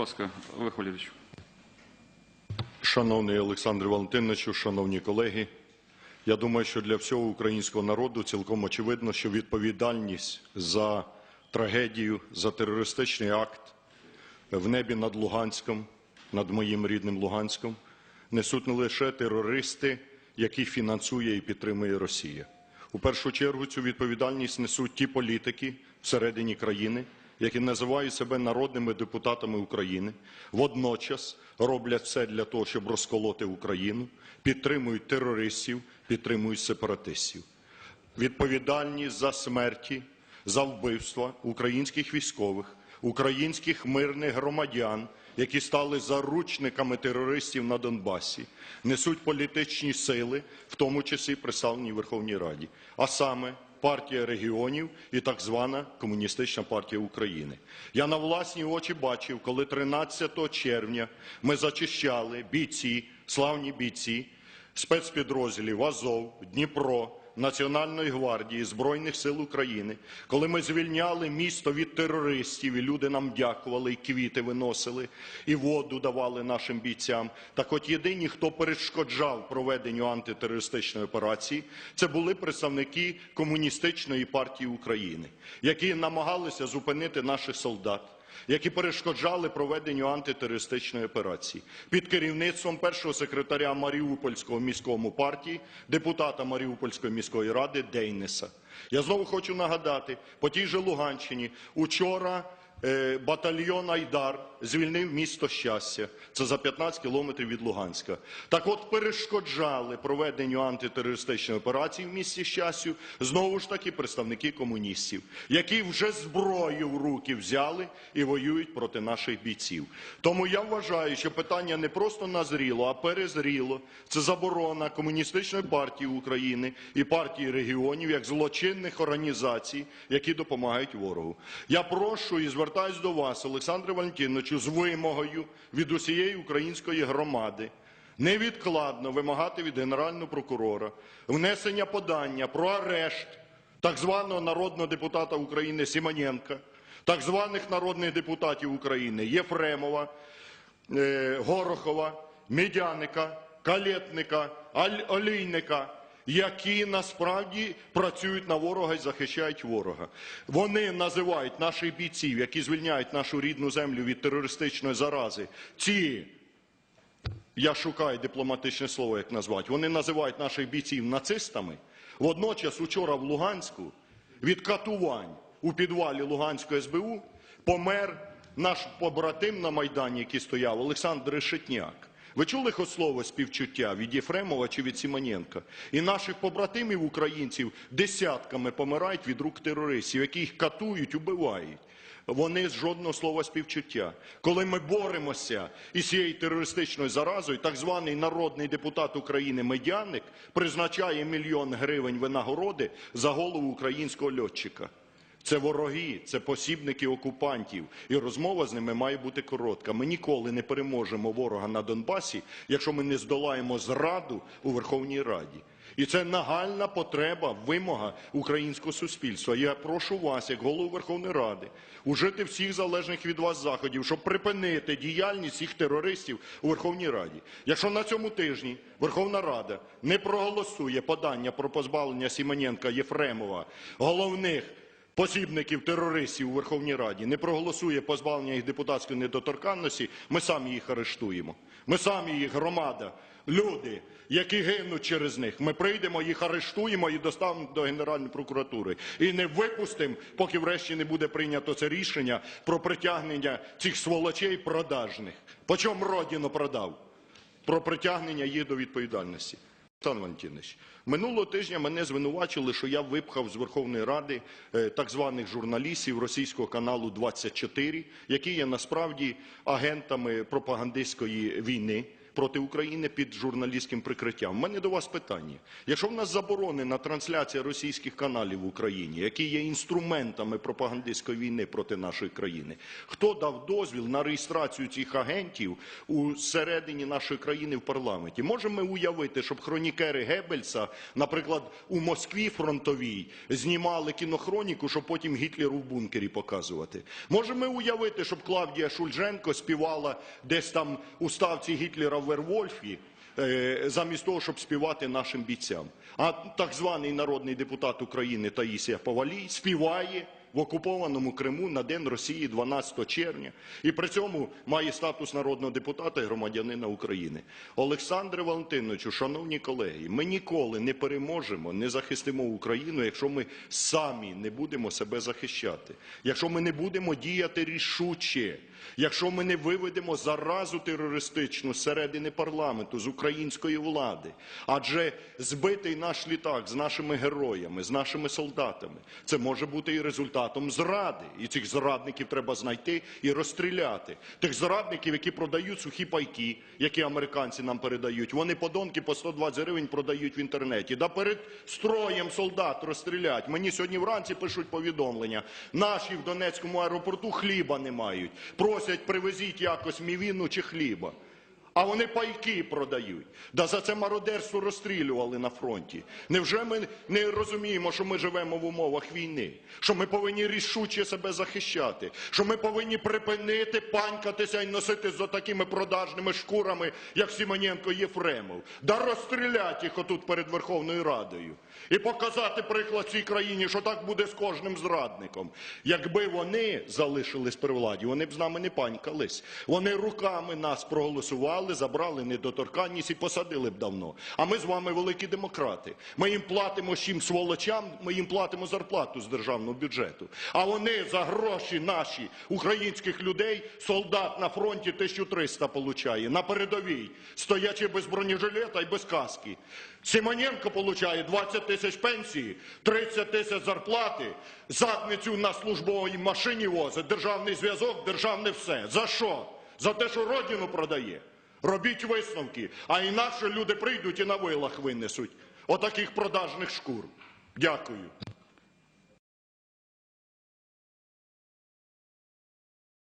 ласка, Олег Валерійович. Шановний Олександр Валентиновичу, шановні колеги, я думаю, що для всього українського народу цілком очевидно, що відповідальність за трагедію, за терористичний акт в небі над Луганськом, над моїм рідним Луганськом, несуть не лише терористи, яких фінансує і підтримує Росія. У першу чергу цю відповідальність несуть ті політики всередині країни, які називають себе народними депутатами України, водночас роблять все для того, щоб розколоти Україну, підтримують терористів, підтримують сепаратистів. Відповідальність за смерті, за вбивства українських військових, українських мирних громадян, які стали заручниками терористів на Донбасі, несуть політичні сили, в тому числі представлені Верховній Раді, а саме партія регіонів і так звана Комуністична партія України. Я на власні очі бачив, коли 13 червня ми зачищали бійці, славні бійці спецпідрозділів Азов, Дніпро, Національної гвардії, Збройних сил України, коли ми звільняли місто від терористів, і люди нам дякували, і квіти виносили, і воду давали нашим бійцям. Так от єдині, хто перешкоджав проведенню антитерористичної операції, це були представники Комуністичної партії України, які намагалися зупинити наших солдат які перешкоджали проведенню антитерористичної операції під керівництвом першого секретаря Маріупольського міському партії, депутата Маріупольської міської ради Дейнеса. Я знову хочу нагадати, по тій же Луганщині учора батальйон Айдар звільнив місто Щастя. Це за 15 кілометрів від Луганська. Так от перешкоджали проведенню антитерористичної операції в місті Щастю знову ж таки представники комуністів, які вже зброю в руки взяли і воюють проти наших бійців. Тому я вважаю, що питання не просто назріло, а перезріло. Це заборона комуністичної партії України і партії регіонів як злочинних організацій, які допомагають ворогу. Я прошу і звертаюсь до вас, Олександре Валентиновичу, з вимогою від усієї української громади невідкладно вимагати від Генерального прокурора внесення подання про арешт так званого народного депутата України Симоненка, так званих народних депутатів України Єфремова, е, Горохова, Медяника, Калєтника, Олійника, які насправді працюють на ворога і захищають ворога. Вони називають наших бійців, які звільняють нашу рідну землю від терористичної зарази, ці я шукаю дипломатичне слово, як назвати. Вони називають наших бійців нацистами. Водночас, учора в Луганську від катувань у підвалі Луганської СБУ помер наш побратим на Майдані, який стояв, Олександр Решетняк. Ви чули хоч слово співчуття від Єфремова чи від Сімоненка? І наших побратимів українців десятками помирають від рук терористів, які їх катують, убивають. Вони з жодного слова співчуття. Коли ми боремося із цією терористичною заразою, так званий народний депутат України Медяник призначає мільйон гривень винагороди за голову українського льотчика. Це вороги, це посібники окупантів, і розмова з ними має бути коротка. Ми ніколи не переможемо ворога на Донбасі, якщо ми не здолаємо зраду у Верховній Раді. І це нагальна потреба, вимога українського суспільства. Я прошу вас, як голову Верховної Ради, ужити всіх залежних від вас заходів, щоб припинити діяльність цих терористів у Верховній Раді. Якщо на цьому тижні Верховна Рада не проголосує подання про позбавлення Сімоненка Єфремова, головних посібників терористів у Верховній Раді, не проголосує позбавлення їх депутатської недоторканності, ми самі їх арештуємо. Ми самі їх громада, люди, які гинуть через них. Ми прийдемо, їх арештуємо і доставимо до Генеральної прокуратури. І не випустимо, поки врешті не буде прийнято це рішення про притягнення цих сволочей продажних. По чому родину продав? Про притягнення їх до відповідальності. Олександр Валентинович, минулого тижня мене звинувачили, що я випхав з Верховної Ради е, так званих журналістів російського каналу 24, які є насправді агентами пропагандистської війни проти України під журналістським прикриттям. У мене до вас питання. Якщо в нас заборонена трансляція російських каналів в Україні, які є інструментами пропагандистської війни проти нашої країни, хто дав дозвіл на реєстрацію цих агентів у середині нашої країни в парламенті? Можемо ми уявити, щоб хронікери Геббельса, наприклад, у Москві фронтовій знімали кінохроніку, щоб потім Гітлеру в бункері показувати? Можемо ми уявити, щоб Клавдія Шульженко співала десь там у ставці Гітлера Вервольфі, е, замість того, щоб співати нашим бійцям. А так званий народний депутат України Таїсія Повалій співає в окупованому Криму на День Росії 12 червня. І при цьому має статус народного депутата і громадянина України. Олександре Валентиновичу, шановні колеги, ми ніколи не переможемо, не захистимо Україну, якщо ми самі не будемо себе захищати, якщо ми не будемо діяти рішуче, якщо ми не виведемо заразу терористичну з середини парламенту, з української влади. Адже збитий наш літак з нашими героями, з нашими солдатами, це може бути і результатом зради. І цих зрадників треба знайти і розстріляти. Тих зрадників, які продають сухі пайки, які американці нам передають, вони подонки по 120 гривень продають в інтернеті. Да перед строєм солдат розстрілять. Мені сьогодні вранці пишуть повідомлення. Наші в Донецькому аеропорту хліба не мають. Просять, привезіть якось мівіну чи хліба. А вони пайки продають. Да за це мародерство розстрілювали на фронті. Невже ми не розуміємо, що ми живемо в умовах війни? Що ми повинні рішуче себе захищати? Що ми повинні припинити панькатися і носити за такими продажними шкурами, як Сімоненко Єфремов? Да розстрілять їх отут перед Верховною Радою. І показати приклад цій країні, що так буде з кожним зрадником. Якби вони залишились при владі, вони б з нами не панькались. Вони руками нас проголосували, забрали недоторканність і посадили б давно. А ми з вами великі демократи. Ми їм платимо чим сволочам, ми їм платимо зарплату з державного бюджету. А вони за гроші наші українських людей, солдат на фронті 1300 получає, на передовій, стоячи без бронежилета і без каски. Симоненко получає 20 тисяч пенсії, 30 тисяч зарплати, задницю на службовій машині возить, державний зв'язок, державне все. За що? За те, що родину продає. Робіть висновки, а інакше люди прийдуть і на вилах винесуть отаких продажних шкур. Дякую.